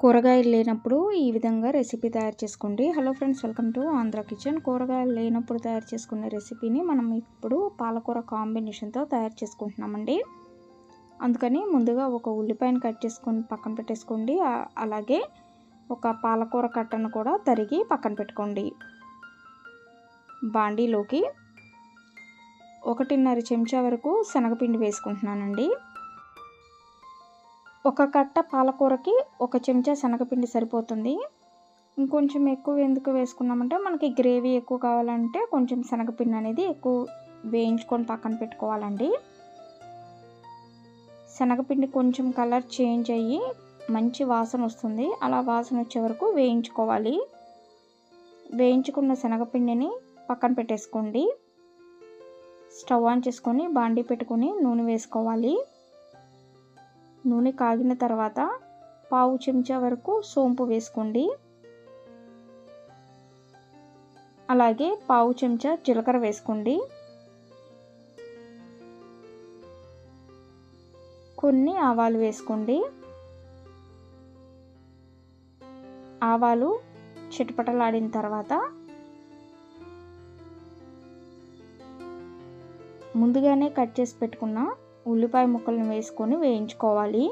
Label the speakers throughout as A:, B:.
A: కూరగాయలు లేనప్పుడు ఈ విధంగా రెసిపీ తయారు చేసుకోండి. Hello friends welcome to Andhra kitchen. కూరగాయలు లేనప్పుడు తయారు చేసుకునే రెసిపీని మనం ఇప్పుడు పాలకూర కాంబినేషన్తో తయారు చేసుకుంటున్నామండి. అందుకని ముందుగా ఒక ఉల్లిపాయను కట్ చేసుకొని పక్కన పెట్టేసుకోండి. అలాగే ఒక పాలకూర కట్టను కూడా తరిగి పక్కన పెట్టుకోండి. బాండీలోకి ఒకటిన్నర చెంచా వరకు శనగపిండి వేసుకుంటున్నానండి. ఒక కట్ట పాలకూరకి ఒక చెంచా శనగపిండి సరిపోతుంది. ఇంకొంచెం ఎక్కువ ఎందుకు వేసుకున్నామంటే మనకి గ్రేవీ ఎక్కువ కావాలంటే కొంచెం శనగపిండి అనేది ఎక్కువ వేయించుకొని పక్కన పెట్టుకోవాలండి. శనగపిండి కొంచెం కలర్ చేంజ్ అయ్యి మంచి వాసన వస్తుంది. అలా వాసన వచ్చే వరకు వేయించుకోవాలి. వేయించుకున్న శనగపిండిని పక్కన పెట్టేసుకోండి. స్టవ్ ఆన్ చేసుకొని బాండీ పెట్టుకొని నూనె వేసుకోవాలి. నూనె కాగిన తర్వాత పావు చెంచా వరకు సోంపు వేసుకోండి. అలాగే పావు చెంచా జీలకర్ర వేసుకోండి. కొన్ని ఆవాలు వేసుకోండి. ఆవాలు చిటపటలాడిన తర్వాత ముందుగానే కట్ చేసి పెట్టుకున్న ఉల్లిపాయ ముక్కలను వేసుకొని వేయించుకోవాలి.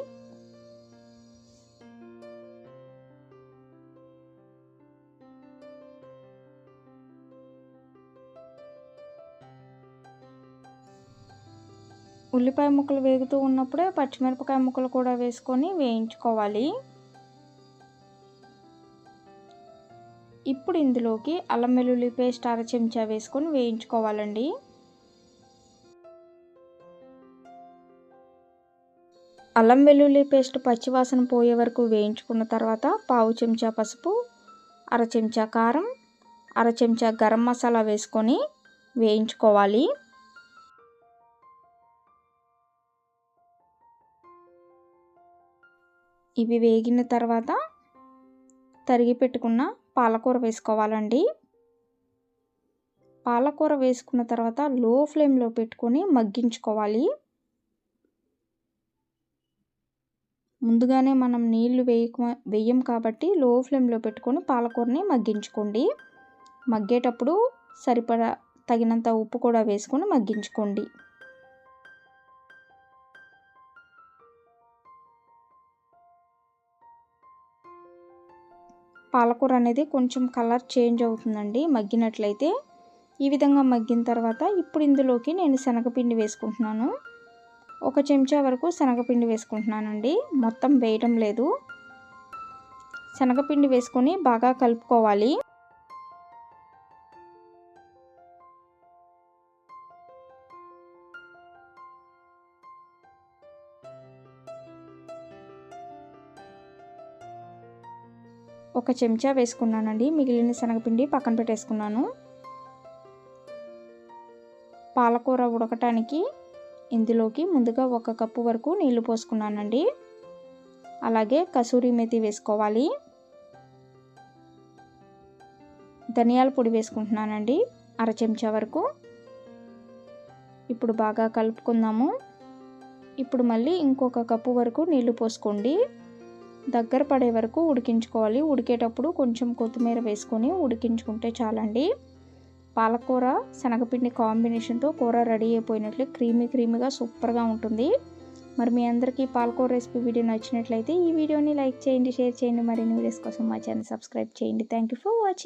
A: ఉల్లిపాయ ముక్కలు వేగుతూ ఉన్నప్పుడే పచ్చిమిరపకాయ ముక్కలు కూడా వేసుకొని వేయించుకోవాలి. ఇప్పుడు ఇందులోకి అల్లం వెల్లుల్లి పేస్ట్ అర చెంచా వేసుకొని వేయించుకోవాలండి. అల్లం వెల్లుల్లి పేస్ట్ పచ్చివాసన పోయే వరకు వేయించుకున్న తర్వాత పావు చెంచా పసుపు అర చెంచా కారం అర చెంచా గరం మసాలా వేసుకొని వేయించుకోవాలి. ఇవి వేగిన తర్వాత తరిగి పెట్టుకున్న పాలకూర వేసుకోవాలండి. పాలకూర వేసుకున్న తర్వాత లో ఫ్లేమ్లో పెట్టుకొని మగ్గించుకోవాలి. ముందుగానే మనం నీళ్ళు వేయక వేయం కాబట్టి లో ఫ్లేమ్లో పెట్టుకొని పాలకూరని మగ్గించుకోండి. మగ్గేటప్పుడు సరిపడా తగినంత ఉప్పు కూడా వేసుకొని మగ్గించుకోండి. పాలకూర అనేది కొంచెం కలర్ చేంజ్ అవుతుందండి మగ్గినట్లయితే. ఈ విధంగా మగ్గిన తర్వాత ఇప్పుడు ఇందులోకి నేను శనగపిండి వేసుకుంటున్నాను. ఒక చెంచా వరకు శనగపిండి వేసుకుంటున్నానండి. మొత్తం వేయడం లేదు. శనగపిండి వేసుకొని బాగా కలుపుకోవాలి. ఒక చెంచా వేసుకున్నానండి. మిగిలిన శనగపిండి పక్కన పెట్టేసుకున్నాను. పాలకూర ఉడకటానికి ఇందులోకి ముందుగా ఒక కప్పు వరకు నీళ్ళు పోసుకున్నానండి. అలాగే కసూరి మెతి వేసుకోవాలి. ధనియాల పొడి వేసుకుంటున్నానండి అర చెంచా వరకు. ఇప్పుడు బాగా కలుపుకుందాము. ఇప్పుడు మళ్ళీ ఇంకొక కప్పు వరకు నీళ్ళు పోసుకోండి. దగ్గర పడే వరకు ఉడికించుకోవాలి. ఉడికేటప్పుడు కొంచెం కొత్తిమీర వేసుకొని ఉడికించుకుంటే చాలండి. పాలకూర శనగపిండి కాంబినేషన్తో కూర రెడీ అయిపోయినట్లు క్రీమీ క్రీమీగా సూపర్గా ఉంటుంది. మరి మీ అందరికీ పాలకూర రెసిపీ వీడియో నచ్చినట్లయితే ఈ వీడియోని లైక్ చేయండి షేర్ చేయండి. మరిన్ని వీడియోస్ కోసం మా ఛానల్ సబ్స్క్రైబ్ చేయండి. Thank you for watching.